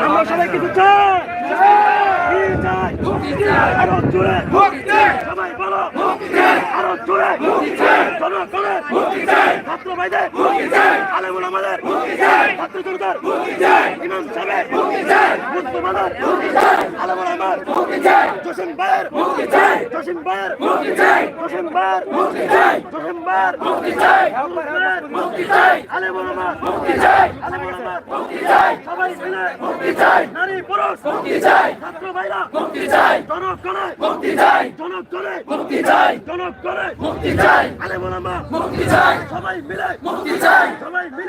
আমরা সবাই কিছু চাই। চাই আরও জোরে সবাই বলো আরও জোরে জনগণের ছাত্র ভাইদের আলেমুল আমাদের ছাত্র জনতার ইমাম সাহেবের মুস্তফাদের আলেমুল আমার জসিম ভাইয়ের জসিম ভাইয়ের জসিম ভাইয়ের জসিম ভাইয়ের আলেমুল আমার আলেমুল আমার সবাই মিলে নারী পুরুষ, ছাত্র ভাইরা, জনগণে জনগণে জনগণে আলেমুল আমার সবাই মিলে